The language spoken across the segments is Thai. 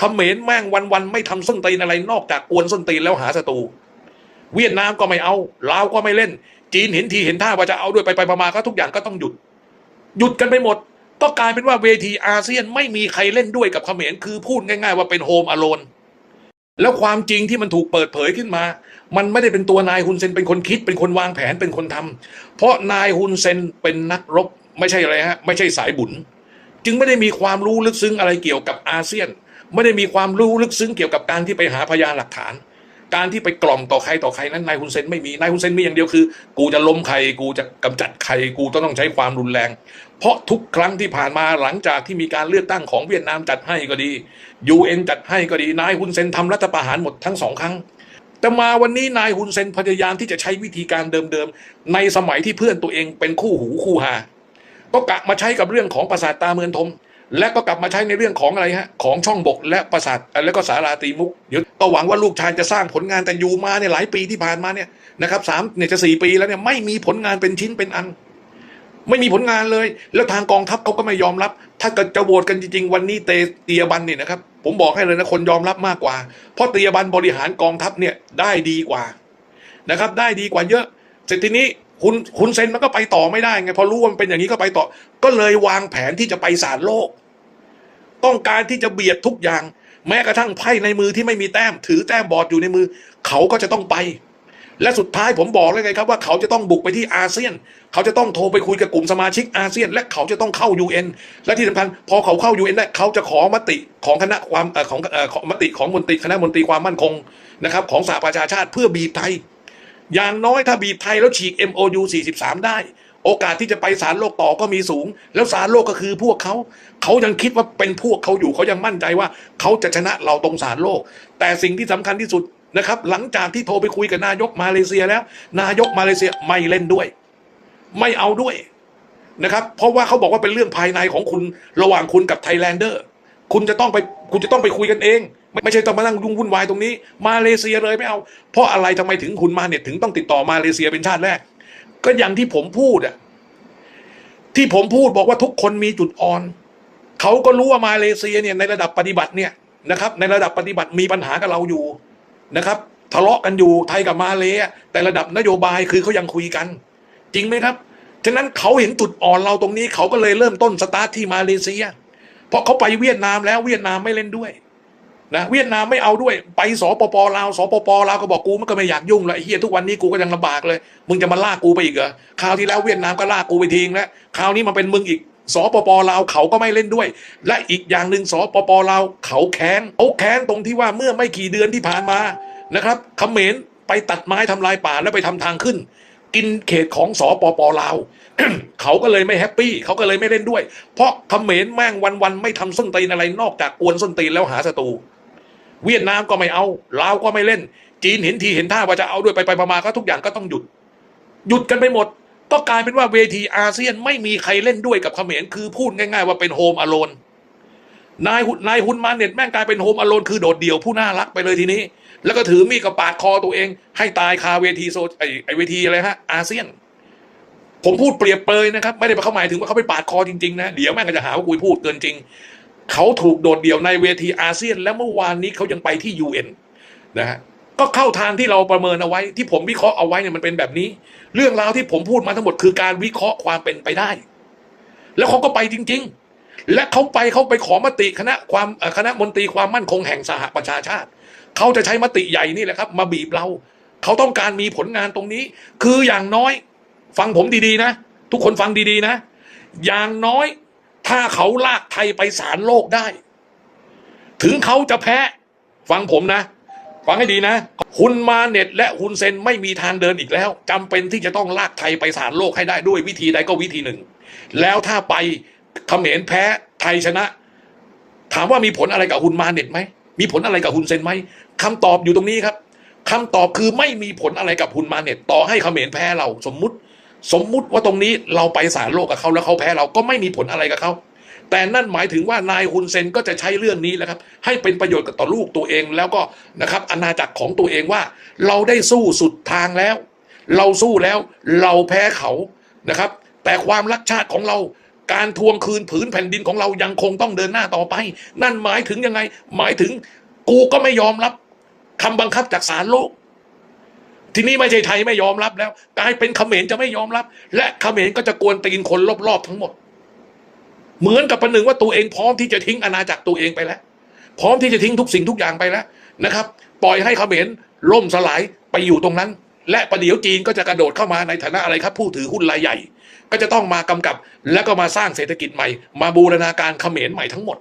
เขมรแม่งวันๆไม่ทำส้นตีนอะไรนอกจากกวนส้นตีนแล้วหาศัตรูเวียดนามก็ไม่เอาลาวก็ไม่เล่น จีนเห็นทีเห็นท่าว่าจะเอาด้วยไปไปมาก็ทุกอย่างก็ต้องหยุด หยุดกันไปหมด ก็กลายเป็นว่าเวทีอาเซียนไม่มีใครเล่นด้วยกับเขมรคือพูดง่าย ๆ ว่าเป็นโฮมอโลนแล้วความจริงที่มันถูกเปิดเผยขึ้นมา มันไม่ได้เป็นตัวนายฮุนเซนเป็นคนคิดเป็นคนวางแผนเป็นคนทำเพราะนายฮุนเซนเป็นนักรบ ไม่ใช่อะไรฮะ ไม่ใช่สายบุญ จึงไม่ได้มีความรู้ลึกซึ้งอะไรเกี่ยวกับอาเซียน ไม่ได้มีความรู้ลึกซึ้งเกี่ยวกับการที่ไปหาพยานหลักฐาน การที่ไปกล่อมต่อใครต่อใครนั้นนายฮุนเซนไม่มีนายฮุนเซนมีอย่างเดียวคือ กูจะล้มใครกูจะกำจัดใครกูต้องต้องใช้ความรุนแรง เพราะทุกครั้งที่ผ่านมาหลังจากที่มีการเลือกตั้งของเวียดนามจัดให้ก็ดียูเอ็นจัดให้ก็ดีนายฮุนเซนทำรัฐประหารหมดทั้งสองครั้งแต่มาวันนี้นายฮุนเซนพยายามที่จะใช้วิธีการเดิมๆ ในสมัยที่เพื่อนตัวเองเป็นคู่หูคู่หา ก็กลับมาใช้กับเรื่องของปราสาทตาเมืองทม และก็กลับมาใช้ในเรื่องของอะไรฮะของช่องบกและปราสาทและก็สาราตีมุกเดี๋ยวก็หวังว่าลูกชายจะสร้างผลงานแต่อยู่มาเนี่ยหลายปีที่ผ่านมาเนี่ยนะครับสามเนี่ยจะสี่ปีแล้วเนี่ยไม่มีผลงานเป็นชิ้นเป็นอัน ไม่มีผลงานเลย แล้วทางกองทัพเขาก็ไม่ยอมรับ ถ้าเกิดจะโหวตกันจริงๆ วันนี้เตเตียบันเนี่ยนะครับ ผมบอกให้เลยนะคนยอมรับมากกว่า เพราะเตียบันบริหารกองทัพเนี่ยได้ดีกว่านะครับ ได้ดีกว่าเยอะเสร็จทีนี้ คุณคุณเซนมันก็ไปต่อไม่ได้ไงพอรู้ว่ามันเป็นอย่างนี้ก็ไปต่อ ก็เลยวางแผนที่จะไปศาลโลก ต้องการที่จะเบียดทุกอย่าง แม้กระทั่งไพ่ในมือที่ไม่มีแต้ม ถือแต้มบอดอยู่ในมือ เขาก็จะต้องไป และสุดท้ายผมบอกเลยไงครับว่าเขาจะต้องบุกไปที่อาเซียน เขาจะต้องโทรไปคุยกับกลุ่มสมาชิกอาเซียน และเขาจะต้องเข้า UN และที่สำคัญพอเขาเข้า UN ได้เขาจะขอมติของคณะความของของมติของมนตรีคณะมนตรีความมั่นคงนะครับของสหประชาชาติเพื่อบีบไทย อย่างน้อยถ้าบีบไทยแล้วฉีก MOU 43 ได้ โอกาสที่จะไปศาลโลกต่อก็มีสูง แล้วศาลโลกก็คือพวกเขา เขายังคิดว่าเป็นพวกเขาอยู่เขายังมั่นใจว่าเขาจะชนะเราตรงศาลโลก แต่สิ่งที่สำคัญที่สุดนะครับ หลังจากที่โทรไปคุยกับนายกมาเลเซียแล้ว นายกมาเลเซียไม่เล่นด้วย ไม่เอาด้วยนะครับ เพราะว่าเขาบอกว่าเป็นเรื่องภายในของคุณระหว่างคุณกับไทยแลนเดอร์ คุณจะต้องไปคุณจะต้องไปคุยกันเอง ไม่ใช่ต้องมานั่งยุ่งวุ่นวายตรงนี้ มาเลเซียเลยไม่เอา เพราะอะไรทำไมถึงคุณมาเนี่ยถึงต้องติดต่อมาเลเซียเป็นชาติแรก ก็อย่างที่ผมพูดอะที่ผมพูดบอกว่าทุกคนมีจุดอ่อนเขาก็รู้ว่ามาเลเซียเนี่ยในระดับปฏิบัติเนี่ยนะครับ ในระดับปฏิบัติมีปัญหากับเราอยู่นะครับทะเลาะกันอยู่ไทยกับมาเลอะแต่ระดับนโยบายคือเขายังคุยกัน จริงไหมครับ ฉะนั้นเขาเห็นจุดอ่อนเราตรงนี้เขาก็เลยเริ่มต้นสตาร์ทที่มาเลเซีย เพราะเขาไปเวียดนามแล้วเวียดนามไม่เล่นด้วยนะเวียดนามไม่เอาด้วย ไปสปปลาวสปปลาวก็บอกกูมันก็ไม่อยากยุ่งเลยเฮียทุกวันนี้กูก็ยังลำบากเลย มึงจะมาลากกูไปอีกเหรอคราวที่แล้วเวียดนามก็ลากกูไปทิ้งแล้วคราวนี้มาเป็นมึงอีกสปปลาวเขาก็ไม่เล่นด้วย และอีกอย่างหนึ่งสปปลาวเขาแค้นเขาแค้นตรงที่ว่าเมื่อไม่กี่เดือนที่ผ่านมานะครับเขมรไปตัดไม้ทำลายป่าแล้วไปทำทางขึ้น กินเขตของสปปลาวเขาก็เลยไม่แฮปปี้เขาก็เลยไม่เล่นด้วย เพราะเขมรแม่งวันๆไม่ทำส้นตีนอะไรนอกจากกวนส้นตีนแล้วหาศัตรูเวียดนามก็ไม่เอาลาวก็ไม่เล่น จีนเห็นทีเห็นท่าว่าจะเอาด้วยไปไปมาก็ทุกอย่างก็ต้องหยุด หยุดกันไปหมด ก็กลายเป็นว่าเวทีอาเซียนไม่มีใครเล่นด้วยกับเขมรคือพูดง่าย ๆ ว่าเป็นโฮมอโลนนายหุนนายฮุนมาเน็ตแม่งกลายเป็นโฮมอโลนคือโดดเดี่ยวผู้น่ารักไปเลยทีนี้ แล้วก็ถือมีดกับปาดคอตัวเอง ให้ตายคาเวทีโซไอไอเวทีอะไรฮะอาเซียน ผมพูดเปรียบเปยนะครับ ไม่ได้เข้าหมายถึงว่าเขาไปปาดคอจริงๆนะเดี๋ยวแม่งก็จะหาว่ากูพูดเกินจริง เขาถูกโดดเดี่ยวในเวทีอาเซียน และเมื่อวานนี้เขายังไปที่ยูเอ็นนะฮะก็เข้าทางที่เราประเมินเอาไว้ ที่ผมวิเคราะห์เอาไว้เนี่ยมันเป็นแบบนี้ เรื่องราวที่ผมพูดมาทั้งหมดคือการวิเคราะห์ความเป็นไปได้ แล้วเขาก็ไปจริง ๆ และเขาไปเขาไปขอมติคณะความคณะมนตรีความมั่นคงแห่งสหประชาชาติ เขาจะใช้มติใหญ่นี่แหละครับ มาบีบเรา เขาต้องการมีผลงานตรงนี้ คืออย่างน้อย ฟังผมดีๆนะ ทุกคนฟังดีๆนะ อย่างน้อยถ้าเขาลากไทยไปศาลโลกได้ ถึงเขาจะแพ้ ฟังผมนะ ฟังให้ดีนะฮุนมาเน็ตและฮุนเซนไม่มีทางเดินอีกแล้วจำเป็นที่จะต้องลากไทยไปศาลโลกให้ได้ด้วยวิธีใดก็วิธีหนึ่ง แล้วถ้าไปเขมรแพ้ไทยชนะ ถามว่ามีผลอะไรกับฮุนมาเน็ตไหม มีผลอะไรกับฮุนเซนไหมคำตอบอยู่ตรงนี้ครับคำตอบคือไม่มีผลอะไรกับฮุนมาเน็ตต่อให้เขมรแพ้เราสมมุติ สมมุติว่าตรงนี้เราไปศาลโลกกับเขาแล้วเขาแพ้เราก็ไม่มีผลอะไรกับเขาแต่นั่นหมายถึงว่านายฮุนเซนก็จะใช้เรื่องนี้แหละครับ ให้เป็นประโยชน์กับต่อลูกตัวเองแล้วก็นะครับอาณาจักรของตัวเองว่า เราได้สู้สุดทางแล้ว เราสู้แล้วเราแพ้เขานะครับ แต่ความรักชาติของเรา การทวงคืนผืนแผ่นดินของเรายังคงต้องเดินหน้าต่อไป นั่นหมายถึงยังไง หมายถึงกูก็ไม่ยอมรับคำบังคับจากศาลโลก ทีนี้ไม่ใช่ไทยไม่ยอมรับแล้วกลายเป็นเขมรจะไม่ยอมรับ และเขมรก็จะกวนตีนคนรอบๆทั้งหมด เหมือนกับประหนึ่งว่าตัวเองพร้อมที่จะทิ้งอาณาจักรตัวเองไปแล้ว พร้อมที่จะทิ้งทุกสิ่งทุกอย่างไปแล้วนะครับ ปล่อยให้เขมรล่มสลายไปอยู่ตรงนั้น และประเดี๋ยวจีนก็จะกระโดดเข้ามาในฐานะอะไรครับ ผู้ถือหุ้นรายใหญ่ ก็จะต้องมากำกับ แล้วก็มาสร้างเศรษฐกิจใหม่ มาบูรณาการเขมรใหม่ทั้งหมด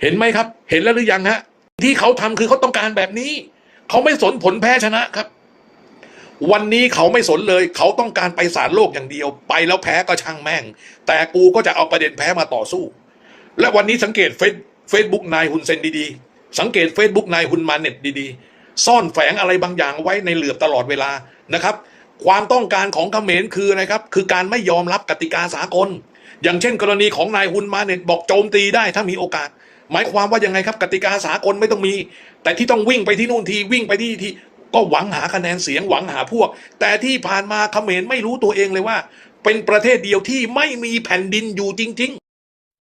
เห็นไหมครับ เห็นแล้วหรือยังฮะ ที่เขาทำคือเขาต้องการแบบนี้ เขาไม่สนผลแพ้ชนะครับ วันนี้เขาไม่สนเลย เขาต้องการไปศาลโลกอย่างเดียว ไปแล้วแพ้ก็ช่างแม่ง แต่กูก็จะเอาประเด็นแพ้มาต่อสู้ และวันนี้สังเกตเฟซเฟซบุ๊กนายฮุนเซนดีๆ สังเกตเฟซบุ๊กนายฮุนมาเน็ตดีๆ ซ่อนแฝงอะไรบางอย่างไว้ในเหลือบตลอดเวลานะครับ ความต้องการของเขมรคืออะไรครับ คือการไม่ยอมรับกติกาสากล อย่างเช่น กรณีของนายฮุนมาเน็ตบอกโจมตีได้ถ้ามีโอกาส หมายความว่ายังไงครับ กติกาสากลไม่ต้องมี แต่ที่ต้องวิ่งไปที่นู่นทีวิ่งไปที่นี่ทีก็หวังหาคะแนนเสียงหวังหาพวก แต่ที่ผ่านมาเขมรไม่รู้ตัวเองเลยว่า เป็นประเทศเดียวที่ไม่มีแผ่นดินอยู่จริง